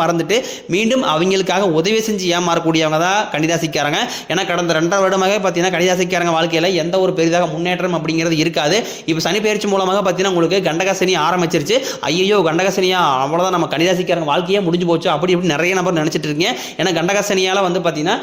மறந்துட்டு மீண்டும் அவங்களுக்காக உதவி செஞ்சு ஏமாறக்கூடியவங்க தான் கன்னிராசிக்காரங்க. ஏன்னா கடந்த ரெண்டரை வருடமாக பார்த்தீங்கன்னா கன்னிராசிக்காரங்க வாழ்க்கையில் எந்த ஒரு பெரிதாக முன்னேற்றம் அப்படிங்கிறது இருக்காது. இப்போ சனி பயிற்சி மூலமாக பார்த்தீங்கன்னா உங்களுக்கு கண்டகசனி ஆரம்பிச்சிருச்சு. ஐயோ கண்டகசனியா அவ்வளோதான் நம்ம கன்னிராசிக்காரங்க வாழ்க்கையே முடிஞ்சு போச்சு அப்படி இப்படி நிறைய நபர் நினச்சிட்டு இருக்கீங்க. ஏன்னா கண்டகசனியால் வந்து பார்த்தீங்கன்னா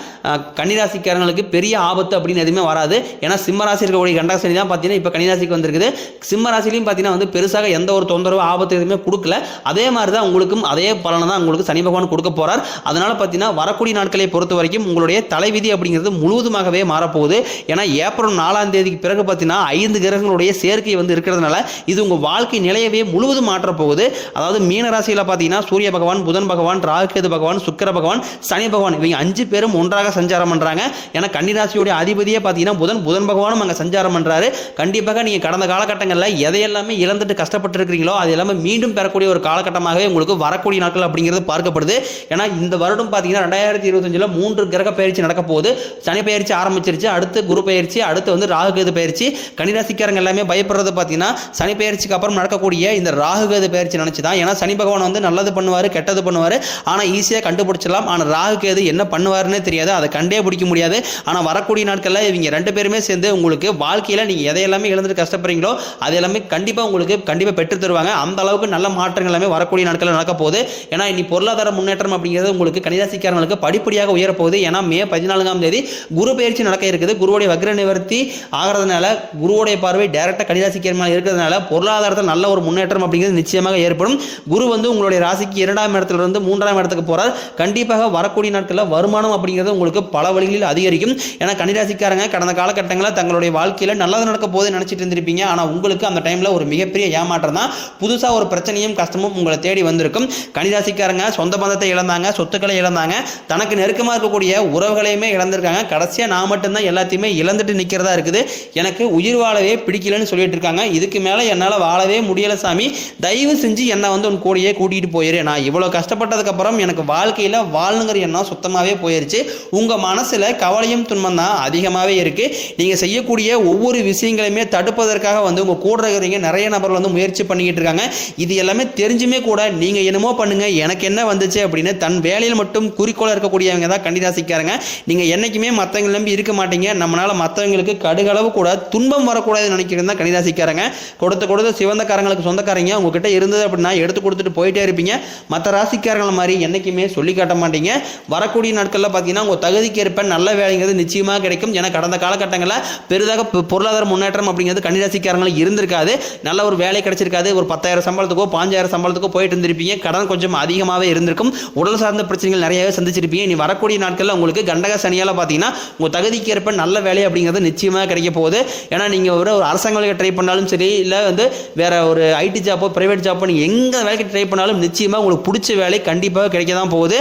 கன்னிராசிக்காரங்களுக்கு பெரிய ஆபத்து அப்படின்னு எதுவுமே வராது. ஏன்னா சிம்ம ராசி இருக்கக்கூடிய கண்டகசனி தான் பார்த்தீங்கன்னா இப்போ கன்னிராசிக்கு வந்திருக்குது. சிம்மராசிலையும் பார்த்தீங்கன்னா வந்து பெருசாக எந்த ஒரு தொந்தரவு ஆபத்து எதுவுமே கொடுக்கல. அதே மாதிரி தான் உங்களுக்கும் அதே பலனை தான் உங்களுக்கு உங்களுக்கு சனி பகவான் கொடுக்க போறார். அதனால பார்த்தீங்கன்னா வரக்கூடிய நாட்களை பொறுத்த வரைக்கும் உங்களுடைய தலைவிதி அப்படிங்கிறது முழுவதுமாகவே மாறப்போகுது. ஏன்னா ஏப்ரல் நாலாம் தேதிக்கு பிறகு பார்த்தீங்கன்னா ஐந்து கிரகங்களுடைய சேர்க்கை வந்து இருக்கிறதுனால இது உங்கள் வாழ்க்கை நிலையவே முழுவதும் மாற்றப் போகுது அதாவது மீனராசியில் பார்த்தீங்கன்னா சூரிய பகவான் புதன் பகவான் ராகுகேது பகவான் சுக்கர பகவான் சனி பகவான் இவங்க அஞ்சு பேரும் ஒன்றாக சஞ்சாரம் பண்ணுறாங்க ஏன்னா கன்னிராசியுடைய அதிபதியே பார்த்தீங்கன்னா புதன் புதன் பகவானும் அங்கே சஞ்சாரம் பண்ணுறாரு கண்டிப்பாக நீங்கள் கடந்த காலகட்டங்களில் எதையெல்லாமே இழந்துட்டு கஷ்டப்பட்டு இருக்கிறீங்களோ அது எல்லாமே மீண்டும் பெறக்கூடிய ஒரு காலகட்டமாகவே உங்களுக்கு வரக்கூடிய நாட்கள் அப்படிங்கிறது பார்க்கப்படுது. ஏன்னா இந்த வருடம் பார்த்தீங்கன்னா ரெண்டாயிரத்தி இருபத்தஞ்சில் மூன்று கிரக பயிற்சி நடக்க போகுது. சனி பயிற்சி ஆரம்பிச்சிருச்சு. அடுத்து குரு பயிற்சி அடுத்து வந்து ராகுகேது பயிற்சி. கனிராசிக்காரங்க எல்லாமே பயப்படுறது பார்த்தீங்கன்னா சனி பயிற்சிக்கு அப்புறம் நடக்கக்கூடிய இந்த ராகுகேது பயிற்சி நினச்சி தான் ஏன்னா சனி பகவான் வந்து நல்லது பண்ணுவார் கெட்டது பண்ணுவார். ஆனால் ஈஸியாக கண்டுபிடிச்சிடலாம். ஆனால் ராகுகேது என்ன பண்ணுவாருன்னே தெரியாது. அதை கண்டே பிடிக்க முடியாது. ஆனால் வரக்கூடிய நாட்களில் இவங்க ரெண்டு பேருமே சேர்ந்து உங்களுக்கு வாழ்க்கையில் நீங்கள் எதையெல்லாமே இழந்துட்டு கஷ்டப்படுறீங்களோ அது எல்லாமே கண்டிப்பாக உங்களுக்கு கண்டிப்பாக பெற்று தருவாங்க. அந்த அளவுக்கு நல்ல மாற்றங்கள் எல்லாமே வரக்கூடிய நாட்களில் நடக்க போகுது. ஏன்னா இனி பொருளாதார முன்னேற்றம் அப்படிங்கிறது உங்களுக்கு கணிதாசிக்காரங்களுக்கு படிப்படியாக உயரப்போகுது. ஏன்னா மே பதினான்காம் தேதி குரு பயிற்சி நடக்க இருக்குது. குருவுடைய வக்ர நிவர்த்தி ஆகிறதுனால குருவுடைய பார்வை டைரக்டாக கணிதாசிக்கிற மேலே இருக்கிறதுனால பொருளாதாரத்தில் நல்ல ஒரு முன்னேற்றம் அப்படிங்கிறது நிச்சயமாக ஏற்படும். குரு வந்து உங்களுடைய ராசிக்கு இரண்டாம் இடத்துலேருந்து மூன்றாம் இடத்துக்கு போகிறார் கண்டிப்பாக வரக்கூடிய நாட்களில் வருமானம் அப்படிங்கிறது உங்களுக்கு பல வழிகளில் அதிகரிக்கும். ஏன்னா கணிராசிக்காரங்க கடந்த காலகட்டங்களில் தங்களுடைய வாழ்க்கையில் நல்லது நடக்க போகுது நினச்சிட்டு இருந்திருப்பீங்க. ஆனால் உங்களுக்கு அந்த டைமில் ஒரு மிகப்பெரிய ஏமாற்றம் தான். புதுசாக ஒரு பிரச்சனையும் கஷ்டமும் உங்களை தேடி வந்திருக்கும். கணிராசிக்காரங்க கன்னிராசிக்காரங்க சொந்த பந்தத்தை இழந்தாங்க சொத்துக்களை இழந்தாங்க. தனக்கு நெருக்கமாக இருக்கக்கூடிய உறவுகளையுமே இழந்திருக்காங்க. கடைசியாக நான் மட்டும்தான் எல்லாத்தையுமே இழந்துட்டு நிற்கிறதா இருக்குது. எனக்கு உயிர் வாழவே பிடிக்கலன்னு சொல்லிட்டு இருக்காங்க. இதுக்கு மேலே என்னால் வாழவே முடியலை சாமி. தயவு செஞ்சு என்னை வந்து உன் கூடயே கூட்டிகிட்டு போயிரு. நான் இவ்வளோ கஷ்டப்பட்டதுக்கப்புறம் எனக்கு வாழ்க்கையில் வாழணுங்கிற எண்ணம் சுத்தமாகவே போயிருச்சு. உங்கள் மனசில் கவலையும் துன்பம் தான் அதிகமாகவே இருக்குது நீங்கள் செய்யக்கூடிய ஒவ்வொரு விஷயங்களையுமே தடுப்பதற்காக வந்து உங்கள் கூட இருக்கிறவங்க நிறைய நபர்கள் வந்து முயற்சி பண்ணிக்கிட்டு இருக்காங்க. இது எல்லாமே தெரிஞ்சுமே கூட நீங்கள் என்னமோ பண்ணுங்கள் எனக்கு என்ன வந்துச்சு அப்படின்னு தன் வேலையில் மட்டும் குறிக்கோளாக இருக்கக்கூடியவங்க தான் கண்டிராசிக்காரங்க நீங்கள் என்றைக்குமே மற்றவங்களை நம்பி இருக்க மாட்டீங்க. நம்மளால் மற்றவங்களுக்கு கடுகளவு கூட துன்பம் வரக்கூடாதுன்னு நினைக்கிறது தான் கணிதாசிக்காரங்க கொடுத்த கொடுத்த சிவந்தக்காரங்களுக்கு சொந்தக்காரங்க. உங்ககிட்ட இருந்தது அப்படின்னா எடுத்து கொடுத்துட்டு போயிட்டே இருப்பீங்க. மற்ற ராசிக்காரங்களை மாதிரி என்றைக்குமே சொல்லி காட்ட மாட்டீங்க. வரக்கூடிய நாட்களில் பார்த்தீங்கன்னா உங்கள் தகுதிக்கு ஏற்ப நல்ல வேலைங்கிறது நிச்சயமாக கிடைக்கும். ஏன்னா கடந்த காலகட்டங்களில் பெரிதாக பொருளாதார முன்னேற்றம் அப்படிங்கிறது கன்னிராசிக்காரங்களுக்கு இருந்திருக்காது. நல்ல ஒரு வேலை கிடைச்சிருக்காது. ஒரு பத்தாயிரம் சம்பளத்துக்கோ பாஞ்சாயிரம் சம்பளத்துக்கோ போயிட்டு இருந்திருப்பீங்க. கடன் கொஞ்சம் அதிகமாக அதிகமாகவே இருந்திருக்கும். உடல் சார்ந்த பிரச்சனைகள் நிறையவே சந்திச்சிருப்பீங்க. இனி வரக்கூடிய நாட்களில் உங்களுக்கு கண்டக சனியால் பார்த்தீங்கன்னா உங்கள் தகுதிக்கு ஏற்ப நல்ல வேலை அப்படிங்கிறது நிச்சயமாக கிடைக்க போகுது. ஏன்னா நீங்கள் ஒரு ஒரு அரசாங்க வேலைக்கு ட்ரை பண்ணாலும் சரி இல்லை வந்து வேற ஒரு ஐடி ஜாப்போ ப்ரைவேட் ஜாப்போ நீங்கள் எங்கே வேலைக்கு ட்ரை பண்ணாலும் நிச்சயமாக உங்களுக்கு பிடிச்ச வேலை கண்டிப்பாக கிடைக்க தான் போகுது.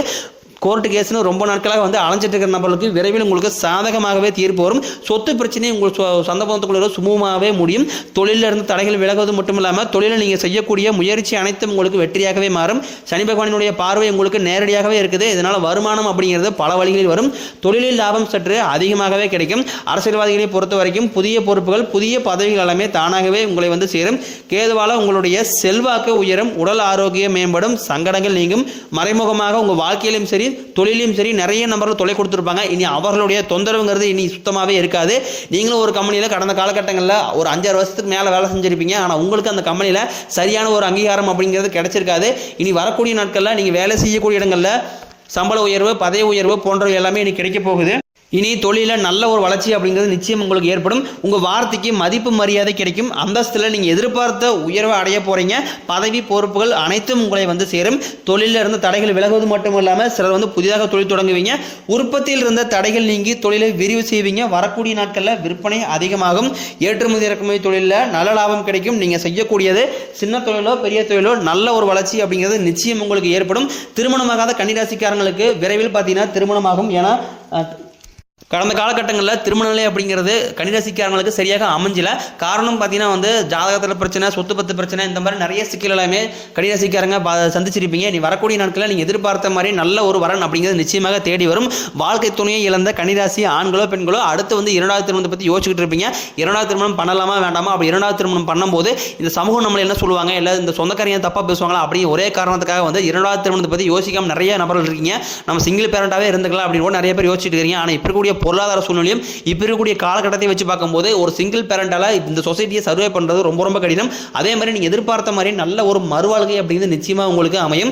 கோர்ட்டு கேஸ்னு ரொம்ப நாட்களாக வந்து அலைஞ்சிட்டு இருக்கிற நபர்களுக்கு விரைவில் உங்களுக்கு சாதகமாகவே தீர்ப்பு வரும். சொத்து பிரச்சனை உங்கள் சொ- சொந்த பந்தத்துக்குள்ள சுமூகமாகவே முடியும். தொழிலில் இருந்து தடைகள் விலகுவது மட்டும் இல்லாமல் தொழிலில் நீங்கள் செய்யக்கூடிய முயற்சி அனைத்தும் உங்களுக்கு வெற்றியாகவே மாறும். சனி பகவானினுடைய பார்வை உங்களுக்கு நேரடியாகவே இருக்குது. இதனால் வருமானம் அப்படிங்கிறது பல வழிகளில் வரும். தொழிலில் லாபம் சற்று அதிகமாகவே கிடைக்கும். அரசியல்வாதிகளை பொறுத்த வரைக்கும் புதிய பொறுப்புகள் புதிய பதவிகள் எல்லாமே தானாகவே உங்களை வந்து சேரும். கேதுவால உங்களுடைய செல்வாக்கு உயரும். உடல் ஆரோக்கியம் மேம்படும். சங்கடங்கள் நீங்கும். மறைமுகமாக உங்கள் வாழ்க்கையிலும் சரி தொழிலையும் சரி நிறைய நபர்கள் தொலை கொடுத்துருப்பாங்க. இனி அவர்களுடைய தொந்தரவுங்கிறது இனி சுத்தமாகவே இருக்காது. நீங்களும் ஒரு கம்பெனியில் கடந்த காலகட்டங்களில் ஒரு அஞ்சாறு வருஷத்துக்கு மேலே வேலை செஞ்சுருப்பீங்க. ஆனால் உங்களுக்கு அந்த கம்பெனியில் சரியான ஒரு அங்கீகாரம் அப்படிங்கிறது கிடைச்சிருக்காது. இனி வரக்கூடிய நாட்களில் நீங்கள் வேலை செய்யக்கூடிய இடங்களில் சம்பள உயர்வு பதவி உயர்வு போன்றவை எல்லாமே இனி கிடைக்க போகுது. இனி தொழிலில் நல்ல ஒரு வளர்ச்சி அப்படிங்கிறது நிச்சயம் உங்களுக்கு ஏற்படும். உங்கள் வார்த்தைக்கு மதிப்பு மரியாதை கிடைக்கும். அந்தஸ்தில் நீங்கள் எதிர்பார்த்த உயர்வை அடைய போகிறீங்க பதவி பொறுப்புகள் அனைத்தும் உங்களை வந்து சேரும். தொழிலில் இருந்த தடைகள் விலகுவது மட்டும் இல்லாமல் சிலர் வந்து புதிதாக தொழில் தொடங்குவீங்க. உற்பத்தியில் இருந்த தடைகள் நீங்கி தொழிலை விரிவு செய்வீங்க. வரக்கூடிய நாட்களில் விற்பனை அதிகமாகும். ஏற்றுமதி இறக்குமதி தொழிலில் நல்ல லாபம் கிடைக்கும். நீங்கள் செய்யக்கூடியது சின்ன தொழிலோ பெரிய தொழிலோ நல்ல ஒரு வளர்ச்சி அப்படிங்கிறது நிச்சயம் உங்களுக்கு ஏற்படும். திருமணமாகாத கன்னிராசிக்காரங்களுக்கு விரைவில் பார்த்தீங்கன்னா திருமணமாகும். ஏன்னா கடந்த காலகட்டங்களில் திருமண நிலை அப்படிங்கிறது கன்னிராசிக்காரங்களுக்கு சரியாக அமைஞ்சல. காரணம் பார்த்தீங்கன்னா வந்து ஜாதகத்தில் பிரச்சனை சொத்து பத்து பிரச்சனை இந்த மாதிரி நிறைய சிக்கல் எல்லாமே கன்னிராசிக்காரங்க பா சந்திச்சிருப்பீங்க. நீ வரக்கூடிய நாட்களில் நீங்கள் எதிர்பார்த்த மாதிரி நல்ல ஒரு வரன் அப்படிங்கிறது நிச்சயமாக தேடி வரும். வாழ்க்கை துணையை இழந்த கன்னிராசி ஆண்களோ பெண்களோ அடுத்து வந்து இரண்டாவது திருமணத்தை பற்றி யோசிச்சுக்கிட்டு இருப்பீங்க. இரண்டாவது திருமணம் பண்ணலாமா வேண்டாமா? அப்படி இரண்டாவது திருமணம் பண்ணும்போது இந்த சமூகம் நம்மளை என்ன சொல்லுவாங்க? இல்லை இந்த சொந்தக்காரங்க தப்பாக பேசுவாங்களா? அப்படி ஒரே காரணத்துக்காக வந்து இரண்டாவது திருமணத்தை பற்றி யோசிக்காமல் நிறைய நபர்கள் இருக்கீங்க. நம்ம சிங்கிள் பேரண்டாகவே இருந்துக்கலாம் அப்படின்னு நிறைய பேர் யோசிச்சுட்டு இருக்கீங்க. ஆனால் இப்போ இருக்கக்கூடிய பொருளாதார சூழ்நிலையும் இப்போ இருக்கக்கூடிய காலகட்டத்தை வச்சு பார்க்கும்போது ஒரு சிங்கிள் பேரண்டால இந்த சொசைட்டியை சர்வே பண்ணுறது ரொம்ப ரொம்ப கடினம். அதே மாதிரி நீங்கள் எதிர்பார்த்த மாதிரி நல்ல ஒரு மறுவாழ்க்கை அப்படிங்கிறது நிச்சயமாக உங்களுக்கு அமையும்.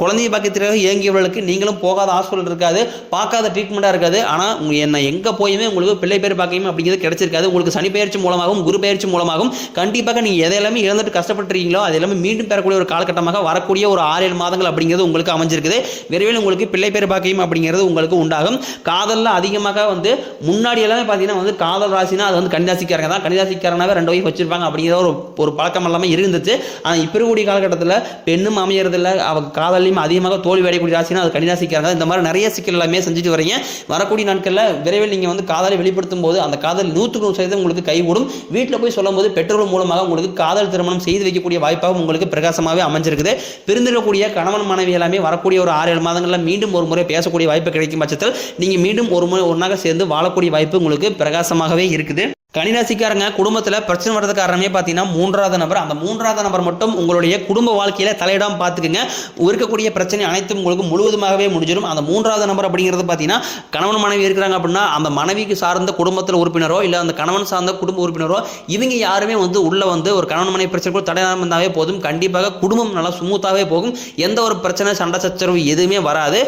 குழந்தைய பாக்கியத்திற்காக இயங்கியவர்களுக்கு நீங்களும் போகாத ஹாஸ்பிட்டல் இருக்காது பார்க்காத ட்ரீட்மெண்ட்டாக இருக்காது. ஆனால் என்ன எங்கே போயுமே உங்களுக்கு பிள்ளை பேர் பாக்கியம் அப்படிங்கிறது கிடைச்சிருக்காது. உங்களுக்கு சனி பயிற்சி மூலமாகவும் குரு பயிற்சி மூலமாகவும் கண்டிப்பாக நீங்கள் எதையெல்லாமே இழந்துட்டு கஷ்டப்பட்டுருக்கீங்களோ அது எல்லாமே மீண்டும் பெறக்கூடிய ஒரு காலகட்டமாக வரக்கூடிய ஒரு ஆறு ஏழு மாதங்கள் அப்படிங்கிறது உங்களுக்கு அமைஞ்சிருக்குது. விரைவில் உங்களுக்கு பிள்ளை பேர் பாக்கியம் அப்படிங்கிறது உங்களுக்கு உண்டாகும். காதலில் அதிகமாக வந்து முன்னாடி எல்லாமே பார்த்தீங்கன்னா வந்து காதல் ராசினா அது வந்து கன்னிராசிக்காரங்க தான். கன்னிராசிக்காரனாவே ரெண்டு வயசு வச்சிருப்பாங்க அப்படிங்கிற ஒரு ஒரு பழக்கம் எல்லாமே இருந்துச்சு. ஆனால் இப்போ இருக்கக்கூடிய காலகட்டத்தில் பெண்ணும் அமையறதில்ல அவங்க காதலையும் அதிகமாக தோல்வி அடையக்கூடிய ராசினா அது கன்னிராசிக்காரங்க இந்த மாதிரி நிறைய சிக்கல் எல்லாமே செஞ்சுட்டு வரீங்க. வரக்கூடிய நாட்களில் விரைவில் நீங்கள் வந்து காதலை வெளிப்படுத்தும் போது அந்த காதல் நூற்றுக்கு நூறு சதவீதம் உங்களுக்கு கைகூடும். வீட்டில் போய் சொல்லும்போது பெற்றோர்கள் மூலமாக உங்களுக்கு காதல் திருமணம் செய்து வைக்கக்கூடிய வாய்ப்பாக உங்களுக்கு பிரகாசமாகவே அமைஞ்சிருக்குது. பிரிந்திருக்கக்கூடிய கணவன் மனைவி எல்லாமே வரக்கூடிய ஒரு ஆறு ஏழு மாதங்களில் மீண்டும் ஒரு முறை பேசக்கூடிய வாய்ப்பு கிடைக்கும் பட்சத்தில் நீங்கள் மீண்டும் ஒரு முறை ஒன்றாக சேர்ந்து வாழக்கூடிய வாய்ப்பு உங்களுக்கு பிரகாசமாகவே இருக்குது. கனிராசிக்காரங்க குடும்பத்தில் பிரச்சனை வர்றது காரணமே பார்த்தீங்கன்னா மூன்றாவது நபர். அந்த மூன்றாவது நபர் மட்டும் உங்களுடைய குடும்ப வாழ்க்கையில் தலையிடாம பார்த்துக்குங்க இருக்கக்கூடிய பிரச்சனை அனைத்தும் உங்களுக்கு முழுவதுமாகவே முடிஞ்சிடும். அந்த மூன்றாவது நபர் அப்படிங்கிறது பார்த்தீங்கன்னா கணவன் மனைவி இருக்கிறாங்க அப்படின்னா அந்த மனைவிக்கு சார்ந்த குடும்பத்தில் உறுப்பினரோ இல்லை அந்த கணவன் சார்ந்த குடும்ப உறுப்பினரோ இவங்க யாருமே வந்து உள்ளே வந்து ஒரு கணவன் மனைவி பிரச்சனை கூட தடையாமல் இருந்தாவே போதும். கண்டிப்பாக குடும்பம் நல்லா ஸ்மூத்தாகவே போகும். எந்த ஒரு பிரச்சனை சண்டை சச்சரவு எதுவுமே வராது.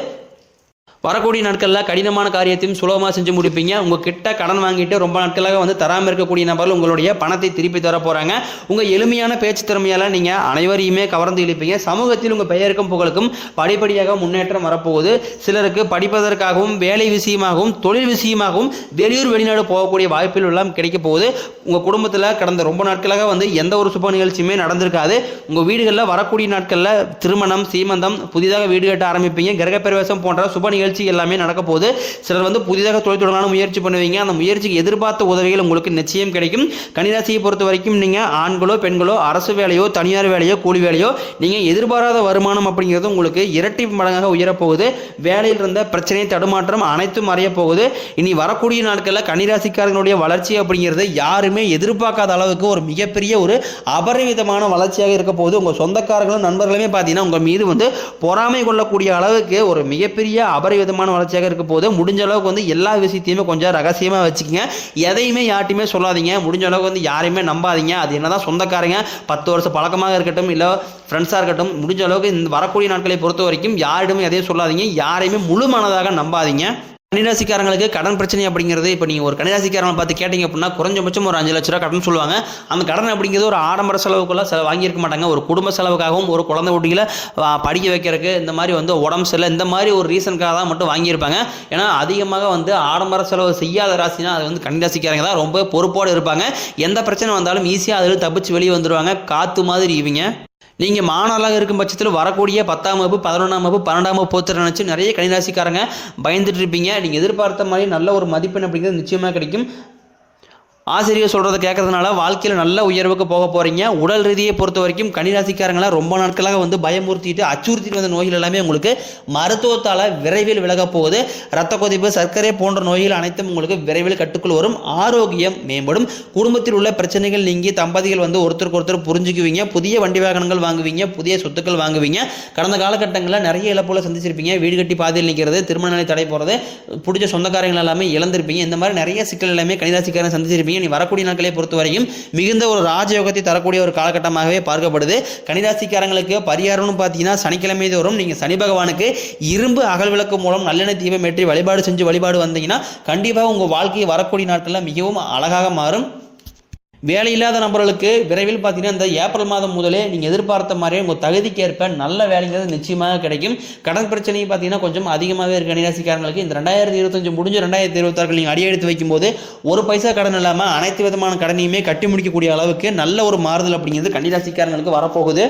வரக்கூடிய நாட்களில் கடினமான காரியத்தையும் சுலபமாக செஞ்சு முடிப்பீங்க. உங்கள் கிட்ட கடன் வாங்கிட்டு ரொம்ப நாட்களாக வந்து தராமல் இருக்கக்கூடிய நபர்கள் உங்களுடைய பணத்தை திருப்பி தர போகிறாங்க உங்கள் எளிமையான பேச்சு திறமையால் நீங்கள் அனைவரையுமே கவர்ந்து இழுப்பீங்க. சமூகத்தில் உங்கள் பெயருக்கும் புகழுக்கும் படிப்படியாக முன்னேற்றம் வரப்போகுது. சிலருக்கு படிப்பதற்காகவும் வேலை விஷயமாகவும் தொழில் விஷயமாகவும் வெளியூர் வெளிநாடு போகக்கூடிய வாய்ப்புகள் எல்லாம் கிடைக்க போகுது. உங்கள் குடும்பத்தில் கடந்த ரொம்ப நாட்களாக வந்து எந்த ஒரு சுப நிகழ்ச்சியுமே நடந்திருக்காது. உங்கள் வீடுகளில் வரக்கூடிய நாட்களில் திருமணம் சீமந்தம் புதிதாக வீடு கட்ட ஆரம்பிப்பீங்க. கிரகப்பிரவேசம் போன்ற சுப நிகழ்ச்சி எல்லாமே நடக்க போகுது. சிலர் வந்து புதிதாக தொழில் தொடங்கலாம்னு முயற்சி பண்ணுவீங்க. அந்த முயற்சிக்கு எதிர்பார்த்த உதவிகள் உங்களுக்கு நிச்சயம் கிடைக்கும். கன்னிராசியை பொறுத்த வரைக்கும் நீங்கள் ஆண்களோ பெண்களோ அரசு வேலையோ தனியார் வேலையோ கூலி வேலையோ நீங்கள் எதிர்பாராத வருமானம் அப்படிங்கிறது உங்களுக்கு இரட்டி மடங்காக உயரப்போகுது. வேலையில் இருந்த பிரச்சனை தடுமாற்றம் அனைத்தும் மறைய போகுது. இனி வரக்கூடிய நாட்களில் கன்னிராசிக்காரர்களுடைய வளர்ச்சி அப்படிங்கிறது யாருமே எதிர்பார்க்காத அளவுக்கு ஒரு மிகப்பெரிய ஒரு அபரிவிதமான வளர்ச்சியாக இருக்க போகுது. உங்கள் சொந்தக்காரர்களும் நண்பர்களுமே பார்த்தீங்கன்னா உங்கள் மீது வந்து பொறாமை கொள்ளக்கூடிய அளவுக்கு ஒரு மிகப்பெரிய விதமான வளர்ச்சியாக இருக்க போது முடிஞ்ச அளவுக்கு வந்து எல்லா விஷயத்தையுமே கொஞ்சம் ரகசியமாக வச்சுக்கோங்க. எதையுமே யார்ட்டையுமே சொல்லாதீங்க. முடிஞ்ச அளவுக்கு வந்து யாரையுமே நம்பாதீங்க. அது என்னதான் சொந்தக்காரங்க பத்து வருஷம் பழக்கமாக இருக்கட்டும் இல்லை ஃப்ரெண்ட்ஸாக இருக்கட்டும் முடிஞ்ச அளவுக்கு இந்த வரக்கூடிய நாட்களை பொறுத்த வரைக்கும் யாரிடமே எதையும் சொல்லாதீங்க. யாரையுமே முழு மனதாக நம்பாதீங்க. கன்னிராசிக்காரங்களுக்கு கடன் பிரச்சனை அப்படிங்கிறது இப்போ நீங்கள் ஒரு கன்னிராசிக்காரங்களை பார்த்து கேட்டிங்க அப்படின்னா குறைஞ்சபட்சம் ஒரு அஞ்சு லட்ச ரூபா கடன் சொல்லுவாங்க. அந்த கடன் அப்படிங்கிறது ஒரு ஆடம்பர செலவுக்குள்ள செலவு வாங்கியிருக்க மாட்டாங்க. ஒரு குடும்ப செலவுக்காகவும் ஒரு குழந்தை குட்டிகளை படிக்க வைக்கிறதுக்கு இந்த மாதிரி வந்து உடம்பு சரியில்லை இந்த மாதிரி ஒரு ரீசனுக்காக தான் மட்டும் வாங்கியிருப்பாங்க. ஏன்னா அதிகமாக வந்து ஆடம்பர செலவு செய்யாத ராசினா அது வந்து கன்னிராசிக்காரங்க தான். ரொம்ப பொறுப்போடு இருப்பாங்க. எந்த பிரச்சனை வந்தாலும் ஈஸியாக அதில் தப்பிச்சு வெளியே வந்துடுவாங்க காற்று மாதிரி இவங்க நீங்கள் மாணவர்களாக இருக்கும் பட்சத்தில் வரக்கூடிய பத்தாம் வகுப்பு பதினொன்றாம் வகுப்பு பன்னெண்டாம் வகுப்பு போத்து நினச்சி நிறைய கணிராசிக்காரங்க பயந்துட்டு இருப்பீங்க. நீங்கள் எதிர்பார்த்த மாதிரி நல்ல ஒரு மதிப்பெண் அப்படிங்கிறது நிச்சயமாக கிடைக்கும். ஆசிரியர் சொல்கிறத கேட்கறதுனால வாழ்க்கையில் நல்ல உயர்வுக்கு போக போகிறீங்க உடல் ரீதியை பொறுத்த வரைக்கும் கனிராசிக்காரங்களாம் ரொம்ப நாட்களாக வந்து பயமுறுத்திட்டு அச்சுறுத்திட்டு வந்த நோய்கள் எல்லாமே உங்களுக்கு மருத்துவத்தால் விரைவில் விலகப் போகுது. ரத்த கொதிப்பு சர்க்கரை போன்ற நோய்கள் அனைத்தும் உங்களுக்கு விரைவில் கட்டுக்குள் வரும். ஆரோக்கியம் மேம்படும். குடும்பத்தில் உள்ள பிரச்சனைகள் நீங்கி தம்பதிகள் வந்து ஒருத்தருக்கு ஒருத்தர் புரிஞ்சுக்குவீங்க. புதிய வண்டி வாகனங்கள் வாங்குவீங்க. புதிய சொத்துக்கள் வாங்குவீங்க. கடந்த காலகட்டங்களில் நிறைய இழப்புகளை சந்திச்சிருப்பீங்க. வீடு கட்டி பாதையில் நிற்கிறது திருமண நிலை தடை போகிறது பிடிச்ச சொந்தக்காரங்கள் எல்லாமே இழந்திருப்பீங்க. இந்த மாதிரி நிறைய சிக்கல் எல்லாமே கன்னிராசிக்காரன் சந்திச்சிருப்பீங்க. இனி வரக்கூடிய நாட்களை பொறுத்தவரையும் மிகுந்த ஒரு ராஜயோகத்தை தரக்கூடிய ஒரு காலகட்டமாகவே பார்க்கப்படுது. கனிராசிக்காரங்களுக்கு பரிகாரம்னு பார்த்தீங்கன்னா சனிக்கிழமை தோறும் நீங்கள் சனி பகவானுக்கு இரும்பு அகல் விளக்கு மூலம் நல்லெண்ணெய் தீபம் ஏற்றி வழிபாடு செஞ்சு வழிபாடு வந்தீங்கன்னா கண்டிப்பாக உங்கள் வாழ்க்கையை வரக்கூடிய நாட்களில் மிகவும் அழகாக மாறும். வேலை இல்லாத நபர்களுக்கு விரைவில் பார்த்தீங்கன்னா இந்த ஏப்ரல் மாதம் முதலே நீங்கள் எதிர்பார்த்த மாதிரியே உங்கள் தகுதிக்கேற்ப நல்ல வேலைங்கிறது நிச்சயமாக கிடைக்கும். கடன் பிரச்சனையும் பார்த்தீங்கன்னா கொஞ்சம் அதிகமாகவே இருக்கு. நிராசிக்காரங்களுக்கு இந்த ரெண்டாயிரத்தி இருபத்தஞ்சு முடிஞ்சு ரெண்டாயிரத்தி இருபத்தாறு நீங்கள் அடியெடுத்து வைக்கும்போது ஒரு பைசா கடன் இல்லாமல் அனைத்து விதமான கடனையுமே கட்டி முடிக்கக்கூடிய அளவுக்கு நல்ல ஒரு மாறுதல் அப்படிங்கிறது கன்னிராசிக்காரங்களுக்கு வரப்போகுது.